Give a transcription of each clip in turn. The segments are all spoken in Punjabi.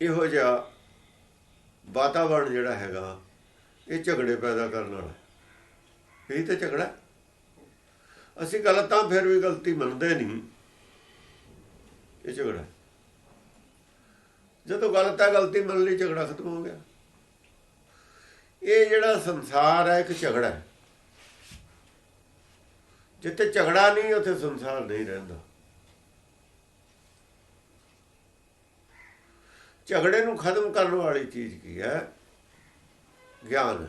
ਇਹੋ ਜਿਹਾ ਵਾਤਾਵਰਣ ਜਿਹੜਾ ਹੈਗਾ, ਇਹ ਝਗੜੇ ਪੈਦਾ ਕਰਨ ਵਾਲਾ ਇਹ ਤਾਂ ਝਗੜਾ ਹੈ। ਅਸੀਂ ਗਲਤਾਂ ਫਿਰ ਵੀ ਗਲਤੀ ਮੰਨਦੇ ਨਹੀਂ। ਇਹ ਝਗੜਾ ਜਦੋਂ ਗਲਤ ਹੈ, ਗਲਤੀ ਮੰਨ ਲਈ, ਝਗੜਾ ਖਤਮ ਹੋ ਗਿਆ। ਇਹ ਜਿਹੜਾ ਸੰਸਾਰ ਹੈ, ਇੱਕ ਝਗੜਾ ਹੈ। ਜਿੱਥੇ ਝਗੜਾ ਨਹੀਂ, ਉੱਥੇ ਸੰਸਾਰ ਨਹੀਂ ਰਹਿੰਦਾ। ਝਗੜੇ ਨੂੰ ਖਤਮ ਕਰਨ ਵਾਲੀ ਚੀਜ਼ ਕੀ ਹੈ? ਗਿਆਨ।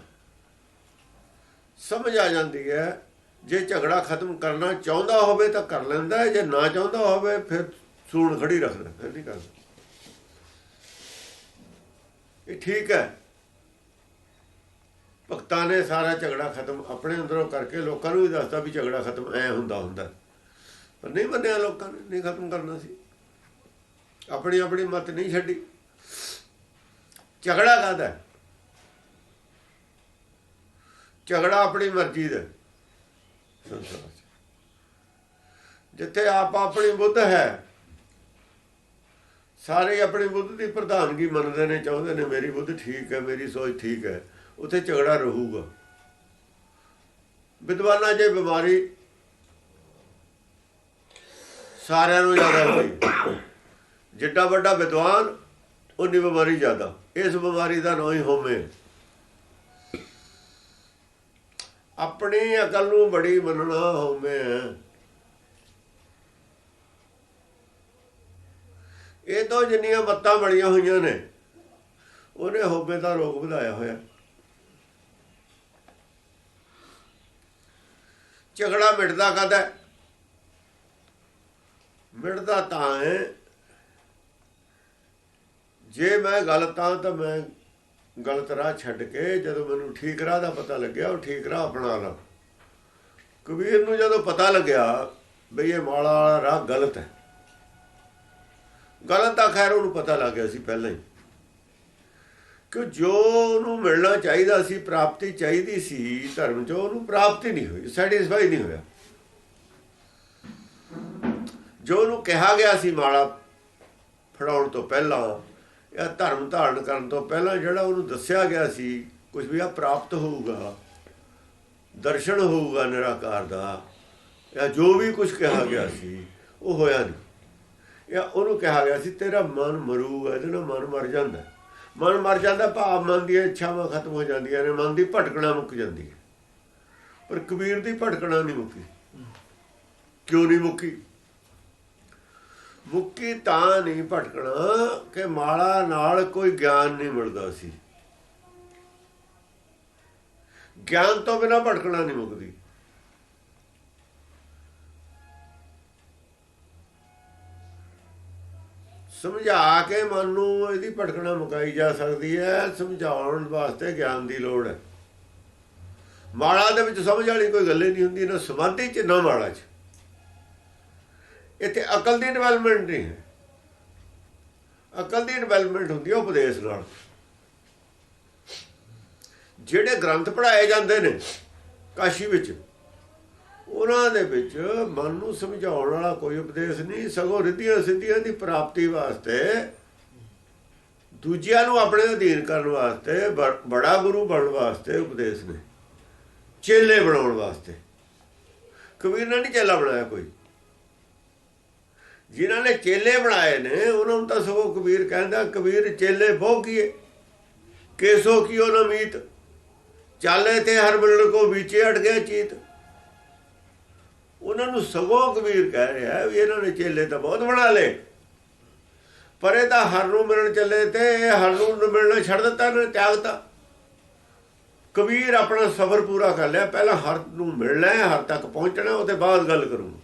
ਸਮਝ ਆ ਜਾਂਦੀ ਹੈ, ਜੇ ਝਗੜਾ ਖਤਮ ਕਰਨਾ ਚਾਹੁੰਦਾ ਹੋਵੇ ਤਾਂ ਕਰ ਲੈਂਦਾ ਹੈ, ਜੇ ਨਾ ਚਾਹੁੰਦਾ ਹੋਵੇ ਫਿਰ ਸੂਣ ਖੜੀ ਰੱਖ ਲੈਂਦਾ ਨਹੀਂ ਕਰਦਾ। ਇਹ ਠੀਕ ਹੈ। ਭਗਤਾਂ ਨੇ ਸਾਰਾ ਝਗੜਾ ਖਤਮ ਆਪਣੇ ਅੰਦਰੋਂ ਕਰਕੇ ਲੋਕਾਂ ਨੂੰ ਵੀ ਦੱਸਦਾ ਵੀ ਝਗੜਾ ਖਤਮ ਐ ਹੁੰਦਾ ਹੁੰਦਾ। ਪਰ ਨਹੀਂ ਮੰਨਿਆ ਲੋਕਾਂ ਨੇ, ਨਹੀਂ ਖਤਮ ਕਰਨਾ ਸੀ। ਆਪਣੀ ਆਪਣੀ ਮਤ ਨਹੀਂ ਛੱਡੀ। ਝਗੜਾ ਕਾਹਦਾ? ਝਗੜਾ ਆਪਣੀ ਮਰਜ਼ੀ ਦਾ। ਸੰਸਾਰ ਜਿੱਥੇ ਆਪ ਆਪਣੀ ਬੁੱਧ ਹੈ, ਸਾਰੇ ਆਪਣੀ ਬੁੱਧ ਦੀ ਪ੍ਰਧਾਨਗੀ ਮੰਨਦੇ ਨੇ, ਚਾਹੁੰਦੇ ਨੇ ਮੇਰੀ ਬੁੱਧ ਠੀਕ ਹੈ, ਮੇਰੀ ਸੋਚ ਠੀਕ ਹੈ, ਉੱਥੇ ਝਗੜਾ ਰਹੂਗਾ। ਵਿਦਵਾਨਾਂ ਜੇ ਬਿਮਾਰੀ ਸਾਰਿਆਂ ਨੂੰ ਜ਼ਿਆਦਾ ਹੁੰਦੀ। ਜਿੱਡਾ ਵੱਡਾ ਵਿਦਵਾਨ ਉਨੀ ਬਿਮਾਰੀ ਜ਼ਿਆਦਾ। ਇਸ ਬਿਮਾਰੀ ਦਾ ਨਾਂ ਹੀ ਹੋਮੇ। ਆਪਣੀ ਅਕਲ ਨੂੰ ਬੜੀ ਮੰਨਣਾ ਹੋਵੇ ਇਹ ਤੋਂ ਜਿੰਨੀਆਂ ਬੱਤਾਂ ਬੜੀਆਂ ਹੋਈਆਂ ਨੇ, ਉਹਨੇ ਹੋਮੇ ਦਾ ਰੋਗ ਵਧਾਇਆ ਹੋਇਆ। ਝਗੜਾ ਮਿਟਦਾ ਕਦ ਮਿਟਦਾ ਤਾਂ ਹੈ ਜੇ ਮੈਂ ਗਲਤ ਹਾਂ ਤਾਂ ਮੈਂ ਗਲਤ ਰਾਹ ਛੱਡ ਕੇ ਜਦੋਂ ਮੈਨੂੰ ਠੀਕ ਰਾਹ ਦਾ ਪਤਾ ਲੱਗਿਆ, ਉਹ ਠੀਕ ਰਾਹ ਅਪਣਾ ਲਾ। ਕਬੀਰ ਨੂੰ ਜਦੋਂ ਪਤਾ ਲੱਗਿਆ ਬਈ ਇਹ ਮਾਲਾ ਵਾਲਾ ਰਾਹ ਗਲਤ ਹੈ। ਗਲਤ ਤਾਂ ਖੈਰ ਉਹਨੂੰ ਪਤਾ ਲੱਗ ਗਿਆ ਸੀ ਪਹਿਲਾਂ ਹੀ। ਕਿ ਜੋ ਉਹਨੂੰ ਮਿਲਣਾ ਚਾਹੀਦਾ ਸੀ, ਪ੍ਰਾਪਤੀ ਚਾਹੀਦੀ ਸੀ, ਧਰਮ ਚੋਂ ਉਹਨੂੰ ਪ੍ਰਾਪਤੀ ਨਹੀਂ ਹੋਈ ਸੈਟੀਸਫਾਈ ਨਹੀਂ ਹੋਇਆ। ਜੋ ਉਹਨੂੰ ਕਿਹਾ ਗਿਆ ਸੀ ਮਾਲਾ ਫੜਾਉਣ ਤੋਂ ਪਹਿਲਾਂ ਇਹ ਧਰਮ ਧਾਰਨ ਕਰਨ ਤੋਂ ਪਹਿਲਾਂ ਜਿਹੜਾ ਉਹਨੂੰ ਦੱਸਿਆ ਗਿਆ ਸੀ ਕੁਝ ਵੀ ਆ, ਪ੍ਰਾਪਤ ਹੋਊਗਾ, ਦਰਸ਼ਨ ਹੋਊਗਾ ਨਿਰਾਕਾਰ ਦਾ, ਜਾਂ ਜੋ ਵੀ ਕੁਝ ਕਿਹਾ ਗਿਆ ਸੀ, ਉਹ ਹੋਇਆ ਨਹੀਂ। ਜਾਂ ਉਹਨੂੰ ਕਿਹਾ ਗਿਆ ਸੀ, ਤੇਰਾ ਮਨ ਮਰੂਗਾ, ਇਹਦੇ ਨਾਲ ਮਨ ਮਰ ਜਾਂਦਾ। ਮਨ ਮਰ ਜਾਂਦਾ, ਭਾਵ ਮਨ ਦੀਆਂ ਇੱਛਾਵਾਂ ਖਤਮ ਹੋ ਜਾਂਦੀਆਂ ਨੇ, ਮਨ ਦੀ ਭਟਕਣਾ ਮੁੱਕ ਜਾਂਦੀ ਹੈ। ਪਰ ਕਬੀਰ ਦੀ ਭਟਕਣਾ ਨਹੀਂ ਮੁੱਕੀ। ਕਿਉਂ ਨਹੀਂ ਮੁੱਕੀ? ਮੁੱਕੀ ਤਾਂ ਨਹੀਂ ਭਟਕਣਾ ਕਿ ਮਾਲਾ ਨਾਲ ਕੋਈ ਗਿਆਨ ਨਹੀਂ ਮਿਲਦਾ ਸੀ। ਗਿਆਨ ਤੋਂ ਬਿਨਾ ਭਟਕਣਾ ਨਹੀਂ ਮੁੱਕਦੀ। ਸਮਝਾ ਕੇ ਮਨ ਨੂੰ ਇਹਦੀ ਭਟਕਣਾ ਮੁਕਾਈ ਜਾ ਸਕਦੀ ਹੈ, ਸਮਝਾਉਣ ਵਾਸਤੇ ਗਿਆਨ ਦੀ ਲੋੜ ਹੈ। ਮਾਲਾ ਦੇ ਵਿੱਚ ਸਮਝ ਵਾਲੀ ਕੋਈ ਗੱਲ ਹੀ ਨਹੀਂ ਹੁੰਦੀ, ਨਾ ਸਮਾਧੀ ਚ, ਨਾ ਮਾਲਾ ਚ। ਇੱਥੇ ਅਕਲ ਦੀ ਡਿਵੈਲਪਮੈਂਟ ਨਹੀਂ ਹੈ। ਅਕਲ ਦੀ ਡਿਵੈਲਪਮੈਂਟ ਹੁੰਦੀ ਹੈ ਉਪਦੇਸ਼ ਨਾਲ। ਜਿਹੜੇ ਗ੍ਰੰਥ ਪੜਾਏ ਜਾਂਦੇ ਨੇ ਕਾਸ਼ੀ ਵਿੱਚ, ਉਹਨਾਂ ਦੇ ਵਿੱਚ ਮਨ ਨੂੰ ਸਮਝਾਉਣ ਵਾਲਾ ਕੋਈ ਉਪਦੇਸ਼ ਨਹੀਂ, ਸਗੋਂ ਰਿੱਧੀਆਂ ਸਿੱਧੀਆਂ ਦੀ ਪ੍ਰਾਪਤੀ ਵਾਸਤੇ, ਦੂਜਿਆਂ ਨੂੰ ਆਪਣੇ ਅਧੀਨ ਕਰਨ ਵਾਸਤੇ, ਬ- ਬੜਾ ਗੁਰੂ ਬਣਨ ਵਾਸਤੇ ਉਪਦੇਸ਼ ਨੇ। ਚੇਲੇ ਬਣਾਉਣ ਵਾਸਤੇ। ਕਬੀਰ ਨੇ ਨਹੀਂ ਚੇਲਾ ਬਣਾਇਆ ਕੋਈ। ਜਿਨ੍ਹਾਂ ਨੇ ਚੇਲੇ ਬਣਾਏ ਨੇ, ਉਹਨਾਂ ਨੂੰ ਤਾਂ ਸਗੋਂ ਕਬੀਰ ਕਹਿੰਦਾ, ਕਬੀਰ ਚੇਲੇ ਬਹੁ ਕੀਏ? ਕੇਸੋ ਕੀਓ ਨਾ ਮੀਤ? ਚਾਲੇ ਤੇ ਹਰ ਮਿਲਣ ਕੋ ਵਿਚੇ ਅਟ ਗਿਆ ਚੀਤ। ਉਹਨਾਂ ਨੂੰ ਸਗੋਂ ਕਬੀਰ ਕਹਿ ਰਿਹਾ ਵੀ ਇਹਨਾਂ ਨੇ ਚੇਲੇ ਤਾਂ ਬਹੁਤ ਬਣਾ ਲਏ। ਪਰ ਇਹ ਤਾਂ ਹਰ ਨੂੰ ਮਿਲਣ ਚੱਲੇ ਤੇ ਇਹ ਹਰ ਨੂੰ ਮਿਲਣਾ ਛੱਡ ਦਿੱਤਾ ਇਹਨਾਂ ਨੇ ਤਿਆਗਤਾ ਕਬੀਰ ਆਪਣਾ ਸਫ਼ਰ ਪੂਰਾ ਕਰ ਲਿਆ, ਪਹਿਲਾਂ ਹਰ ਨੂੰ ਮਿਲਣਾ ਹੈ, ਹਰ ਤੱਕ ਪਹੁੰਚਣਾ, ਉਹਦੇ ਬਾਅਦ ਗੱਲ ਕਰੂੰ